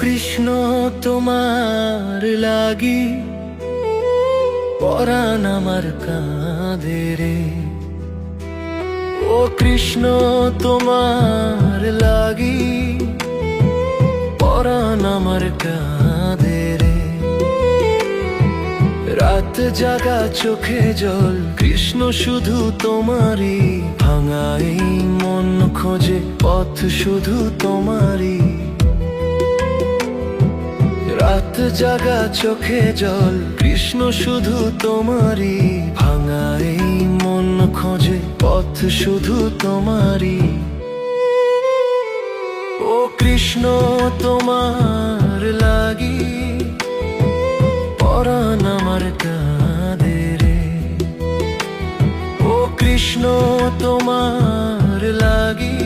কৃষ্ণ তোমার লাগি পরাণ আমার কাঁদে রে। ও কৃষ্ণ, তোমার লাগি পরাণ আমার কাঁদে রে। রাত জাগা চোখে জল, কৃষ্ণ শুধু তোমারই ভাঙাই মন খোঁজে, পথ শুধু তোমারই। রাত জাগা চোখে জল, কৃষ্ণ শুধু তোমারই ভাঙাই মন খোঁজে শুধু তোমারই। ও কৃষ্ণ তোমার লাগি পরাণ আমার কাঁদে ও কৃষ্ণ তোমার লাগি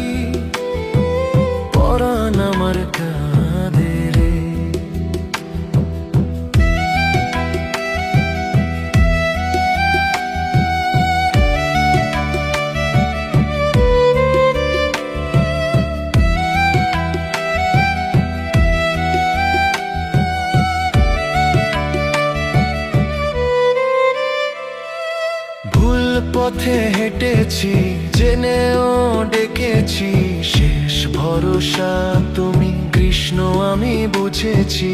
পথে হেঁটেছি, জেনেও ডেকেছি, শেষ ভরসা তুমি, কৃষ্ণ আমি বুঝেছি।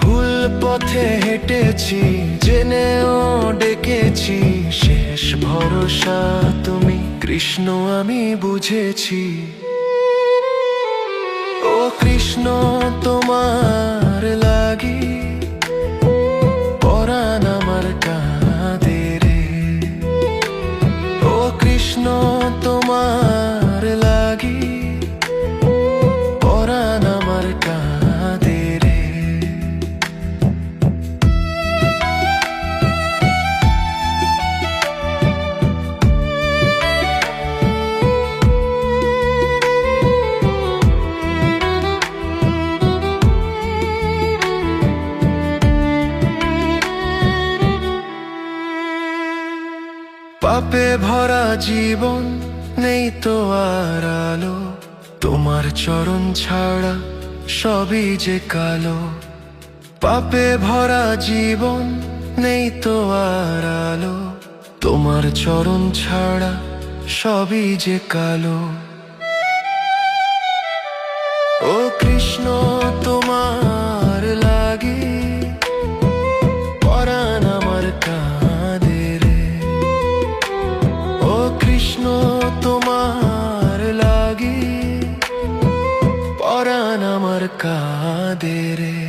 ভুল পথে হেঁটেছি, জেনেও ডেকেছি, শেষ ভরসা তুমি, কৃষ্ণ আমি বুঝেছি। ও কৃষ্ণ তোমার কৃষ্ণ তোমার পাপে ভরা জীবন নেই তো আর আলো। তোমার চরণ ছাড়া সবই যে কালো। পাপে ভরা জীবন নেই তো আর আলো। তোমার চরণ ছাড়া সবই যে কালো। ও কৃষ্ণ লাগি পরাণ আমার কাদের রে।